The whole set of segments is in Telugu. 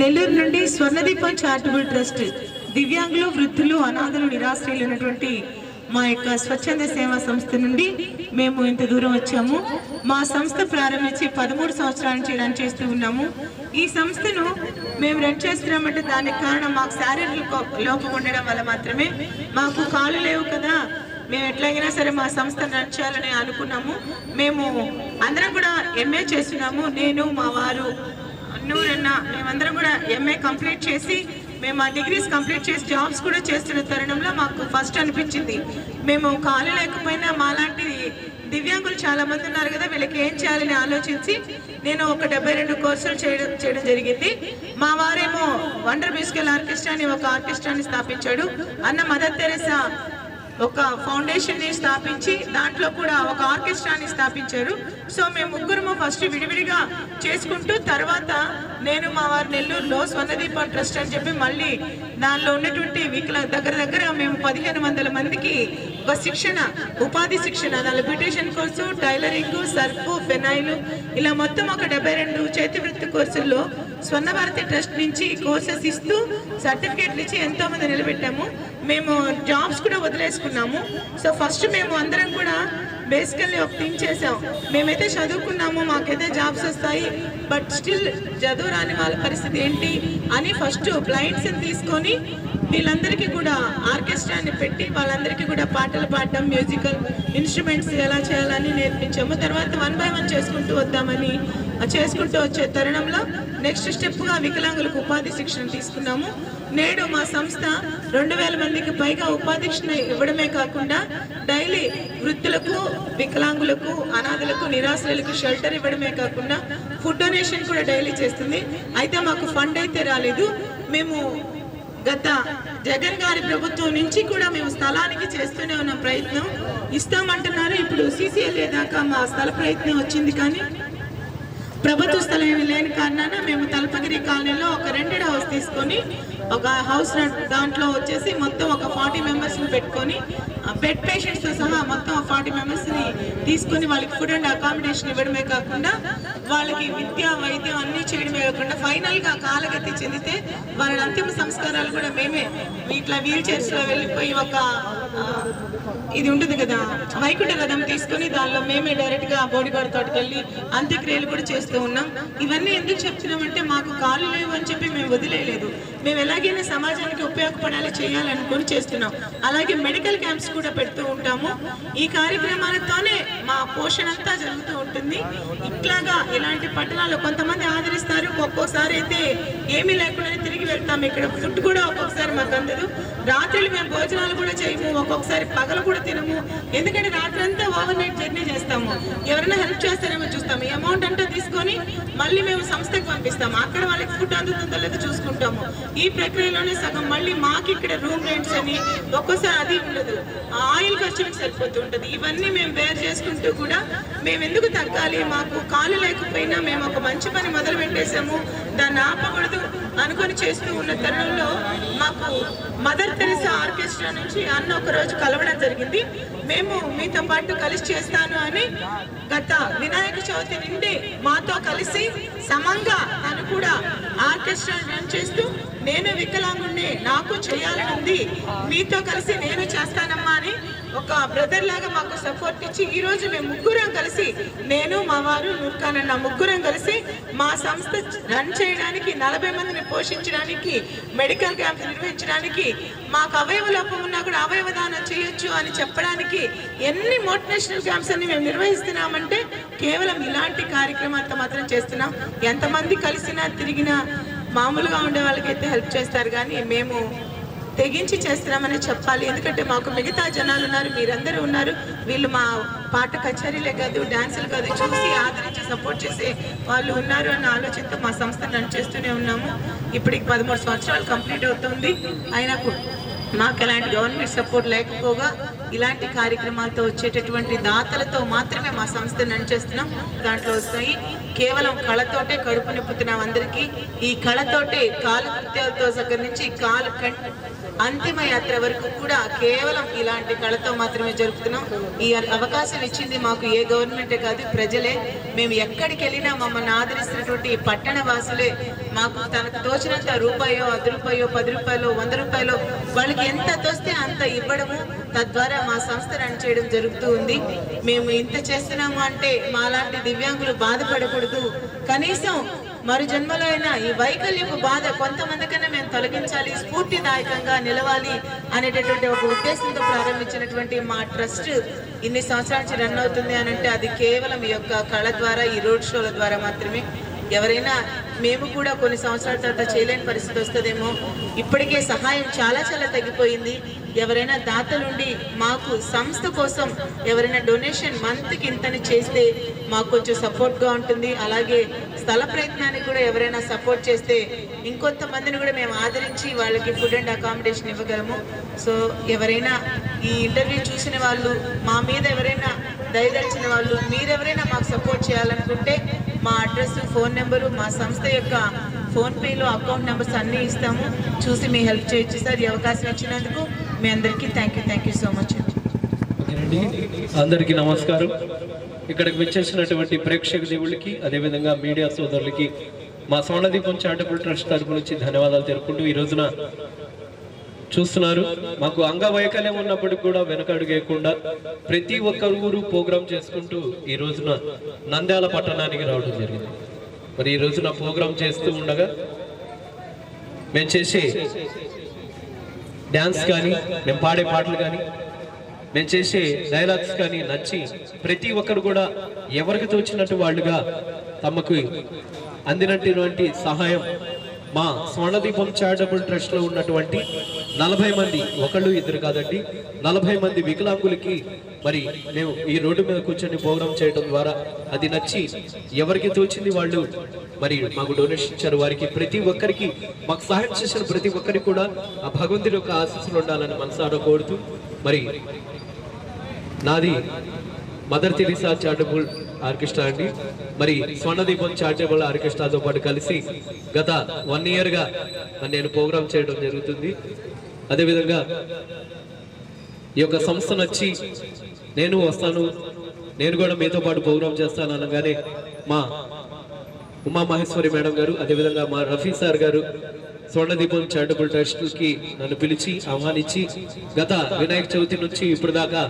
నెల్లూరు నుండి స్వర్ణదీపం చారిటబుల్ ట్రస్ట్ దివ్యాంగులు వృద్ధులు అనాథలు నిరాశ్రయులు ఉన్నటువంటి మా యొక్క స్వచ్ఛంద సేవా సంస్థ నుండి మేము ఇంత దూరం వచ్చాము. మా సంస్థ ప్రారంభించి పదమూడు సంవత్సరాల నుంచి రన్ చేస్తూ ఉన్నాము. ఈ సంస్థను మేము రన్ చేస్తున్నామంటే దానికి కారణం మాకు శారీరక లోపం ఉండడం వల్ల మాత్రమే. మాకు కాలు లేవు కదా. మేము ఎట్లాగైనా సరే మా సంస్థ రన్ చేయాలని అనుకున్నాము. మేము అందరం కూడా ఎంఏ చేస్తున్నాము. నేను మా వారు నూరన్న మేమందరం కూడా ఎంఏ కంప్లీట్ చేసి మేము ఆ డిగ్రీస్ కంప్లీట్ చేసి జాబ్స్ కూడా చేస్తున్న తరుణంలో మాకు ఫస్ట్ అనిపించింది. మేము కాలు లేకపోయినా మాలాంటి దివ్యాంగులు చాలా మంది ఉన్నారు కదా వీళ్ళకి ఏం చేయాలని ఆలోచించి నేను ఒక డెబ్బై రెండు కోర్సులు చేయడం చేయడం జరిగింది. మా వారేమో వండర్ మ్యూజికల్ ఆర్కెస్ట్రా అని ఒక ఆర్కెస్ట్రాని స్థాపించాడు. అన్న మదర్ తెరెసా ఒక ఫౌండేషన్ని స్థాపించి దాంట్లో కూడా ఒక ఆర్కెస్ట్రాని స్థాపించారు. సో మేము ముగ్గురము ఫస్ట్ విడివిడిగా చేసుకుంటూ తర్వాత నేను మా వారు నెల్లూరులో స్వర్ణదీప ట్రస్ట్ అని చెప్పి మళ్ళీ దానిలో ఉన్నటువంటి వికల దగ్గర దగ్గర మేము పదిహేను వందల మందికి ఒక శిక్షణ ఉపాధి శిక్షణ దానిలో beautician course tailoring surf phenyl ఇలా మొత్తం ఒక డెబ్బై రెండు చేతి వృత్తి కోర్సుల్లో స్వర్ణభారతి ట్రస్ట్ నుంచి కోర్సెస్ ఇస్తూ సర్టిఫికేట్లు ఇచ్చి ఎంతో మంది నిలబెట్టాము. మేము జాబ్స్ కూడా వదిలేసుకున్నాము. సో ఫస్ట్ మేము అందరం కూడా బేసికల్లీ ఒక థింక్ చేసాం. మేమైతే చదువుకున్నాము మాకైతే జాబ్స్ వస్తాయి బట్ స్టిల్ చదువు రాని వాళ్ళ పరిస్థితి ఏంటి అని ఫస్ట్ బ్లైండ్స్ని తీసుకొని వీళ్ళందరికీ కూడా ఆర్కెస్ట్రాని పెట్టి వాళ్ళందరికీ కూడా పాటలు పాడడం మ్యూజికల్ ఇన్స్ట్రుమెంట్స్ ఎలా చేయాలని నేర్పించాము. తర్వాత వన్ బై వన్ చేసుకుంటూ వద్దామని చేసుకుంటూ వచ్చే తరుణంలో నెక్స్ట్ స్టెప్గా వికలాంగులకు ఉపాధి శిక్షణ తీసుకున్నాము. నేడు మా సంస్థ రెండు వేల మందికి పైగా ఉపాధి శిక్షణ ఇవ్వడమే కాకుండా డైలీ వృద్ధులకు వికలాంగులకు అనాథులకు నిరాశ్రయులకు షెల్టర్ ఇవ్వడమే కాకుండా ఫుడ్ డొనేషన్ కూడా డైలీ చేస్తుంది. అయితే మాకు ఫండ్ అయితే రాలేదు. మేము గత జగన్ గారి ప్రభుత్వం నుంచి కూడా మేము స్థలానికి చేస్తూనే ఉన్న ప్రయత్నం. ఇస్తామంటున్నారు. ఇప్పుడు సీసీఎల్ఏ దాకా మా స్థల ప్రయత్నం వచ్చింది కానీ ప్రభుత్వ స్థలం ఏమి లేని కారణాన మేము తలపగిరి కాలనీలో ఒక రెంటెడ్ హౌస్ తీసుకొని ఒక హౌస్ దాంట్లో వచ్చేసి మొత్తం ఒక ఫార్టీ మెంబర్స్ని పెట్టుకొని బెడ్ పేషెంట్స్తో సహా మొత్తం ఫార్టీ మెంబర్స్ని తీసుకొని వాళ్ళకి ఫుడ్ అండ్ అకామిడేషన్ ఇవ్వడమే కాకుండా వాళ్ళకి విద్య వైద్యం అన్నీ చేయడమే కాకుండా ఫైనల్గా కాలగతి చెందితే వాళ్ళ అంతిమ సంస్కారాలు కూడా మేమే. ఇట్లా వీల్ చైర్స్లో వెళ్ళిపోయి ఒక ఇది ఉంటుంది కదా వైకుంఠ రథం తీసుకుని దానిలో మేమే డైరెక్ట్గా బోడిగాడ్ తోటకి వెళ్ళి అంత్యక్రియలు కూడా చేస్తూ ఉన్నాం. ఇవన్నీ ఎందుకు చెప్తున్నామంటే మాకు కాళ్ళు లేవు అని చెప్పి మేము వదిలేయలేదు. మేము ఎలాగైనా సమాజానికి ఉపయోగపడాలి చేయాలనుకొని చేస్తున్నాం. అలాగే మెడికల్ క్యాంప్స్ కూడా పెడుతూ ఉంటాము. ఈ కార్యక్రమాలతోనే మా పోషణ అంతా జరుగుతూ ఉంటుంది. ఇట్లాగా ఇలాంటి పట్టణాలు కొంతమంది ఆదరిస్తారు. ఒక్కోసారి అయితే ఏమీ లేకుండా తిరిగి వెళ్తాము ఇక్కడ ఫుడ్ కూడా ఒక్కొక్కసారి మాకు అందదు. రాత్రులు మేము భోజనాలు కూడా చేయము. ఒక్కొక్కసారి పగలు కూడా తినము. ఎందుకంటే రాత్రి అంతా ఓవర్ నైట్ జర్నీ చేస్తాము. ఎవరైనా హెల్ప్ చేస్తారేమో చూస్తాము. ఈ అమౌంట్ అంతా తీసుకొని మళ్ళీ మేము సంస్థకు పంపిస్తాము. అక్కడ వాళ్ళకి ఫుడ్ అందుతుందో లేదో చూసుకుంటాము. ఈ ప్రక్రియలోనే సగం మళ్ళీ మాకు ఇక్కడ రూమ్ రెంట్స్ అని ఒక్కోసారి అది ఉండదు. ఆయిల్ ఖర్చులకు సరిపోతూ ఉంటుంది. ఇవన్నీ మేము బేర్ చేసుకుంటూ కూడా మేము ఎందుకు తగ్గాలి? మాకు కాలు లేకపోయినా మేము ఒక మంచి పని మొదలు పెట్టేసాము దాన్ని ఆపకూడదు అనుకొని చేస్తూ ఉన్న తరుణంలో మాకు మదర్ తెరిసా ఆర్కెస్ట్రా నుంచి అన్న ఒక రోజు కలవడం జరిగింది. మేము మీతో పాటు కలిసి చేస్తాను అని గత వినాయక చవితి నుండి మాతో కలిసి సమంగా తను కూడా ఆర్కెస్ట్రా రన్ చేస్తూ నేను వికలాంగుణ్ణి నాకు చేయాలని ఉంది మీతో కలిసి నేను చేస్తానమ్మా అని ఒక బ్రదర్ లాగా మాకు సపోర్ట్ ఇచ్చి ఈ రోజు మేము ముగ్గురం కలిసి నేను మా వారు నూర్ఖాన్ అన్న ముగ్గురం కలిసి మా సంస్థ రన్ చేయడానికి నలభై మందిని పోషించడానికి మెడికల్ క్యాంప్ నిర్వహించడానికి మాకు అవయవ లోపం ఉన్నా కూడా అవయవ దానం చేయొచ్చు అని చెప్పడానికి ఎన్ని మోటివేషనల్ క్యాంప్స్ అన్ని మేము నిర్వహిస్తున్నామంటే కేవలం ఇలాంటి కార్యక్రమాలతో మాత్రం చేస్తున్నాం. ఎంతమంది కలిసినా తిరిగినా మామూలుగా ఉండే వాళ్ళకైతే హెల్ప్ చేస్తారు. కానీ మేము తెగించి చేస్తున్నామని చెప్పాలి. ఎందుకంటే మాకు మిగతా జనాలు ఉన్నారు మీరందరూ ఉన్నారు. వీళ్ళు మా పాట కచేరీలే కాదు డాన్సులు కాదు చూసి ఆదరించి సపోర్ట్ చేసే వాళ్ళు ఉన్నారు అన్న ఆలోచనతో మా సంస్థ రన్ చేస్తూనే ఉన్నాము. ఇప్పటికి పదమూడు సంవత్సరాలు కంప్లీట్ అవుతుంది. అయినా మాకు ఎలాంటి గవర్నమెంట్ సపోర్ట్ లేకపోగా ఇలాంటి కార్యక్రమాలతో వచ్చేటటువంటి దాతలతో మాత్రమే మా సంస్థ నడిచేస్తున్నాం దాంట్లో వస్తాయి. కేవలం కళతోటే కడుపు నింపుతున్నాం అందరికీ. ఈ కళతోటే కాలు కృత్యాలతో దగ్గర నుంచి కాలు కం- అంతిమ యాత్ర వరకు కూడా కేవలం ఇలాంటి కళతో మాత్రమే జరుపుతున్నాం. ఈ అవకాశం ఇచ్చింది మాకు ఏ గవర్నమెంటే కాదు ప్రజలే. మేము ఎక్కడికి వెళ్ళినా మమ్మల్ని ఆదరిస్తున్నటువంటి పట్టణ వాసులే మాకు తనకు తోచినంత రూపాయో అర్ధ రూపాయో పది రూపాయలు వంద రూపాయలు వాళ్ళకి ఎంత తోస్తే అంత ఇవ్వడము తద్వారా మా సంస్థ రన్ చేయడం జరుగుతూ ఉంది. మేము ఇంత చేస్తున్నాము అంటే మాలాంటి దివ్యాంగులు బాధపడకూడదు. కనీసం మరు జన్మలో అయినా ఈ వైకల్యపు బాధ కొంతమందికైనా మేము తొలగించాలి స్ఫూర్తిదాయకంగా నిలవాలి అనేటటువంటి ఒక ఉద్దేశంతో ప్రారంభించినటువంటి మా ట్రస్ట్ ఇన్ని సంవత్సరాల నుంచి రన్ అవుతుంది అని అంటే అది కేవలం ఈ యొక్క కళ ద్వారా ఈ రోడ్ షోల ద్వారా మాత్రమే. ఎవరైనా మేము కూడా కొన్ని సంవత్సరాల తర్వాత చేయలేని పరిస్థితి వస్తుందేమో. ఇప్పటికే సహాయం చాలా చాలా తగ్గిపోయింది. ఎవరైనా దాతలుండి మాకు సంస్థ కోసం ఎవరైనా డొనేషన్ మంత్కి ఇంతని చేస్తే మాకు కొంచెం సపోర్ట్గా ఉంటుంది. అలాగే స్థల ప్రయత్నానికి కూడా ఎవరైనా సపోర్ట్ చేస్తే ఇంకొంతమందిని కూడా మేము ఆదరించి వాళ్ళకి ఫుడ్ అండ్ అకామిడేషన్ ఇవ్వగలము. సో ఎవరైనా ఈ ఇంటర్వ్యూ చూసిన వాళ్ళు మా మీద ఎవరైనా దయదలిచిన వాళ్ళు మీరెవరైనా మాకు సపోర్ట్ చేయాలనుకుంటే మా అడ్రస్ ఫోన్ నెంబరు మా సంస్థ యొక్క ఫోన్పేలో అకౌంట్ నెంబర్స్ అన్నీ ఇస్తాము. చూసి మీ హెల్ప్ చేయొచ్చు సార్. ఈ అవకాశం ఇచ్చినందుకు మీ అందరికీ thank you thank you so much అండి. అందరికీ నమస్కారం. ఇక్కడికి వచ్చేసినటువంటి ప్రేక్షక దేవుళ్ళకి అదేవిధంగా మీడియా సోదరులకి మా స్వర్ణదీపం చారిటబుల్ ట్రస్ట్ తరపు నుంచి ధన్యవాదాలు తెలుపుకుంటూ ఈ రోజున చూస్తున్నారు. మాకు అంగవైకల్యం ఉన్నప్పటికీ కూడా వెనకడుగేయకుండా ప్రతి ఒక్క ఊరు ప్రోగ్రాం చేసుకుంటూ ఈ రోజున నంద్యాల పట్టణానికి రావడం జరిగింది. మరి ఈ రోజున ప్రోగ్రాం చేస్తూ ఉండగా మేము చేసే డ్యాన్స్ కానీ మేము పాడే పాటలు కానీ మేము చేసే డైలాగ్స్ కానీ నచ్చి ప్రతి ఒక్కరు కూడా ఎవరికి తోచినట్టు వాళ్ళుగా తమకు అందినటువంటి సహాయం మా స్వర్ణదీపం చారిటబుల్ ట్రస్ట్లో ఉన్నటువంటి నలభై మంది ఒకళ్ళు ఇద్దరు కాదండి నలభై మంది వికలాంగులకి మరి మేము ఈ రోడ్డు మీద కూర్చొని ప్రోగ్రామ్ చేయడం ద్వారా అది నచ్చి ఎవరికి తోచింది వాళ్ళు మరి మాకు డొనేషన్ ఇచ్చారు వారికి. ప్రతి ఒక్కరికి మాకు సహాయం చేసిన ప్రతి ఒక్కరికి కూడా ఆ భగవంతుడి యొక్క ఆశీస్సులు ఉండాలని మనసారా కోరుతూ మరి నాది మదర్ తెరీసా చారిటబుల్ ఆర్కెస్ట్రా అండి. మరి స్వర్ణదీపం చారిటబుల్ ఆర్కెస్ట్రాతో పాటు కలిసి గత వన్ ఇయర్గా నేను ప్రోగ్రామ్ చేయడం జరుగుతుంది. అదేవిధంగా ఈ యొక్క సంస్థ నచ్చి నేను వస్తాను నేను కూడా మీతో పాటు ప్రోగ్రామ్ చేస్తాను అనగానే మా ఉమా మహేశ్వరి మేడం గారు అదేవిధంగా మా రఫీ సార్ గారు స్వర్ణదీపం చారిటబుల్ ట్రస్ట్కి నన్ను పిలిచి ఆహ్వానించి గత వినాయక చవితి నుంచి ఇప్పుడు దాకా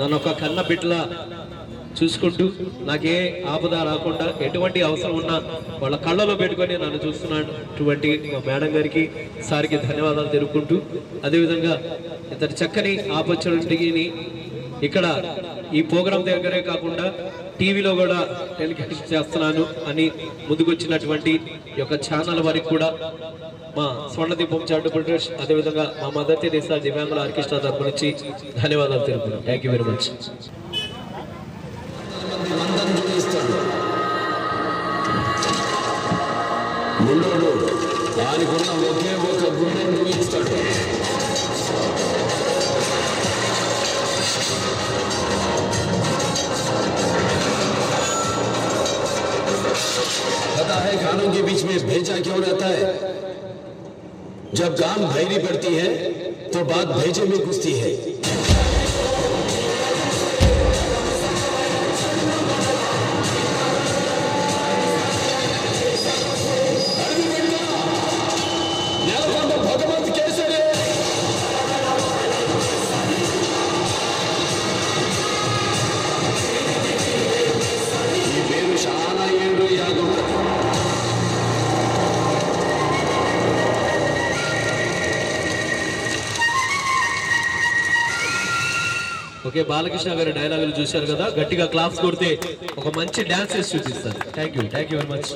నన్ను ఒక కన్న బిడ్డల చూసుకుంటూ నాకే ఆపద రాకుండా ఎటువంటి అవసరం ఉన్నా వాళ్ళ కళ్ళలో పెట్టుకొని నన్ను చూస్తున్నటువంటి మా మేడం గారికి సార్కి ధన్యవాదాలు తెలుపుకుంటూ అదేవిధంగా ఇతని చక్కని ఆపర్చునిటీని ఇక్కడ ఈ ప్రోగ్రాం దగ్గరే కాకుండా టీవీలో కూడా టెలికాస్ట్ చేస్తున్నాను అని ముందుకొచ్చినటువంటి ఈ యొక్క ఛానల్ వారికి కూడా మా స్వర్ణదీపం చారిటబుల్ ట్రస్ట్ అదేవిధంగా మా మదర్ తెరీసా దివ్యాంగుల ఆర్కెస్ట్రా తరపు నుంచి ధన్యవాదాలు తెలుపుతున్నాను థ్యాంక్ యూ వెరీ మచ్ మందంతో ఇస్తాడు గుండెడు దానికున్న ఒకే ఒక గుండెను ఇస్తాడు पता है गानों के बीच में भेजा क्यों रहता है जब गान भैरी पड़ती है तो बात भेजे में घुसती है। ఓకే బాలకృష్ణ గారి డైలాగులు చూశారు కదా? గట్టిగా క్లాప్స్ కొడితే ఒక మంచి డాన్స్ చేసి చూపిస్తారు. Thank you thank you very much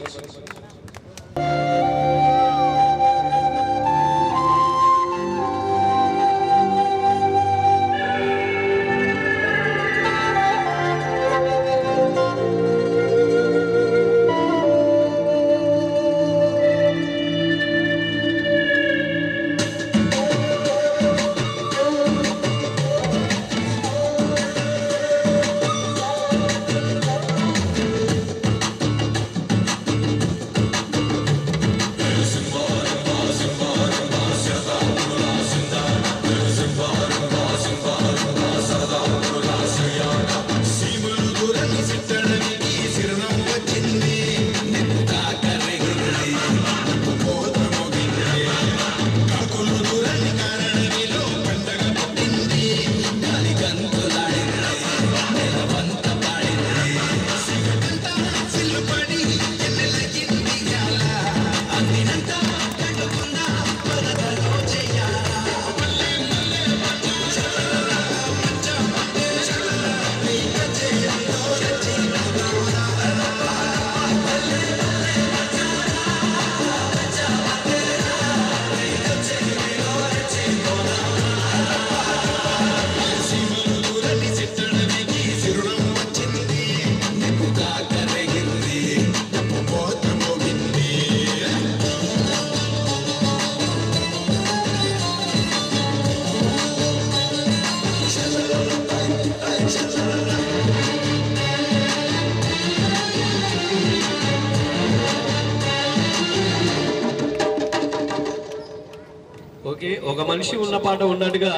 మనిషి ఉన్న పాట ఉన్నట్టుగా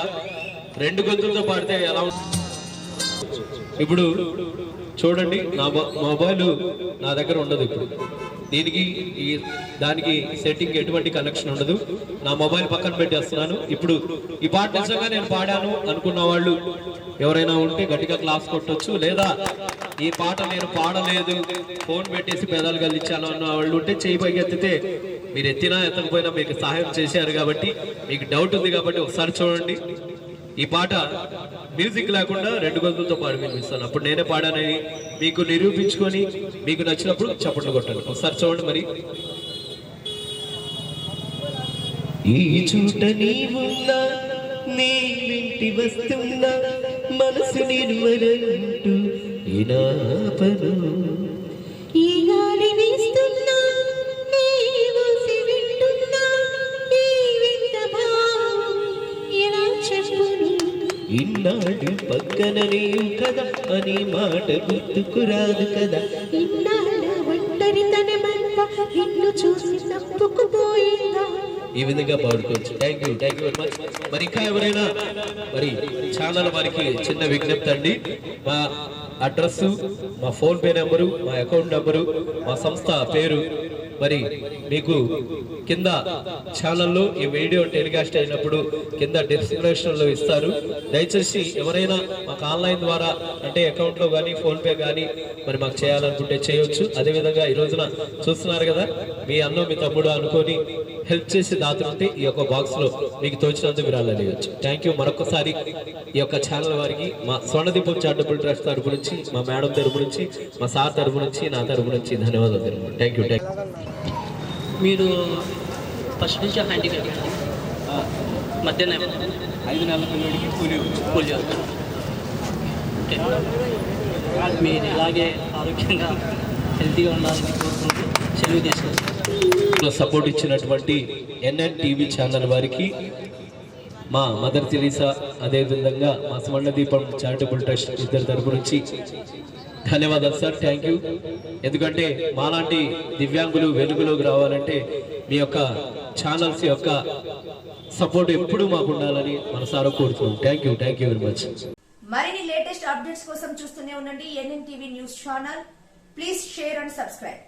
రెండు గొంతులతో పాడితే ఎలా ఇప్పుడు చూడండి నా మొబైల్ నా దగ్గర ఉండదు ఇప్పుడు. దీనికి ఈ దానికి సెట్టింగ్ ఎటువంటి కనెక్షన్ ఉండదు. నా మొబైల్ పక్కన పెట్టేస్తున్నాను. ఇప్పుడు ఈ పాట నిజంగా నేను పాడాను అనుకున్న వాళ్ళు ఎవరైనా ఉంటే గట్టిగా క్లాస్ కొట్టొచ్చు. లేదా ఈ పాట నేను పాడలేదు ఫోన్ పెట్టేసి పెదాలు గల్లించాను అన్న వాళ్ళు ఉంటే చేయి పైకి ఎత్తితే మీరు ఎత్తినా ఎత్తకపోయినా మీకు సహాయం చేశారు కాబట్టి మీకు డౌట్ ఉంది కాబట్టి ఒకసారి చూడండి. ఈ పాట మ్యూజిక్ లేకుండా రెండు గొంతులతో పాడి వినిపిస్తాను అప్పుడు నేనే పాడానని మీకు నిరూపించుకొని మీకు నచ్చినప్పుడు చప్పట్లు కొట్టాను ఒకసారి చూడండి మరి. ఈ చూట నీవున్నా నీ వింటి వస్తున్నా మనసు నిర్మలంటూ ఇనాపను ఈ ఇన్నాడు పక్కన నీవు కదా అని మాట గుర్తుకురాదు కదా. ఒంటరితనమంతా నిన్ను చూసి తప్పుకుపోయిందా ఈ విధంగా పాడుకోవచ్చు. Thank you thank you very much మరి ఇంకా ఎవరైనా మరి ఛానల్ వారికి చిన్న విజ్ఞప్తి అండి. మా అడ్రస్ మా ఫోన్ పే నెంబరు మా అకౌంట్ నెంబరు మా సంస్థ పేరు మరి మీకు కింద ఛానల్లో ఈ వీడియో టెలికాస్ట్ అయినప్పుడు కింద డిస్క్రిప్షన్లో ఇస్తారు. దయచేసి ఎవరైనా మాకు ఆన్లైన్ ద్వారా అంటే అకౌంట్లో కానీ ఫోన్ పే కానీ మరి మాకు చేయాలనుకుంటే చేయొచ్చు. అదే విధంగా ఈ రోజున చూస్తున్నారు కదా మీ అన్న మీ తమ్ముడు అనుకొని హెల్ప్ చేసి దాతుంటే ఈ యొక్క బాక్స్లో మీకు తోచినంత విరాళాలు ఇవ్వచ్చు థ్యాంక్ యూ మరొకసారి ఈ యొక్క ఛానల్ వారికి మా స్వర్ణదీపం చారిటబుల్ ట్రస్ట్ తరపు నుంచి మా మేడం తరపు నుంచి మా సార్ తరపు నుంచి నా తరపు నుంచి ధన్యవాదాలు థ్యాంక్ యూ థ్యాంక్ మీరు ఫస్ట్ నుంచి హ్యాండిక్యాప్ మధ్యాహ్నం ఐదు నెలల పిల్లడికి కూలి పోలియో మీరు ఇలాగే ఆరోగ్యంగా హెల్తీగా ఉండాలని కోరుకుంటూ సెలవు తీసుకొస్తారు సపోర్ట్ ఇచ్చినటువంటి ఎన్ఎన్ టీవీ ఛానల్ వారికి మా మదర్ తెరీసా అదే విధంగా మా స్వర్ణ దీపం చారిటబుల్ ట్రస్ట్ ఇద్దరి తరపు నుంచి ధన్యవాదాలు సార్ థ్యాంక్ యూ ఎందుకంటే మాలాంటి దివ్యాంగులు వెలుగులోకి రావాలంటే మీ యొక్క ఛానల్స్ యొక్క సపోర్ట్ ఎప్పుడూ మాకు ఉండాలని మనసారా కోరుతున్నాం. Thank you thank you very much మరిన్ని లేటెస్ట్ అప్డేట్స్ కోసం చూస్తూనే ఉండండి NN TV news channel. Please share and subscribe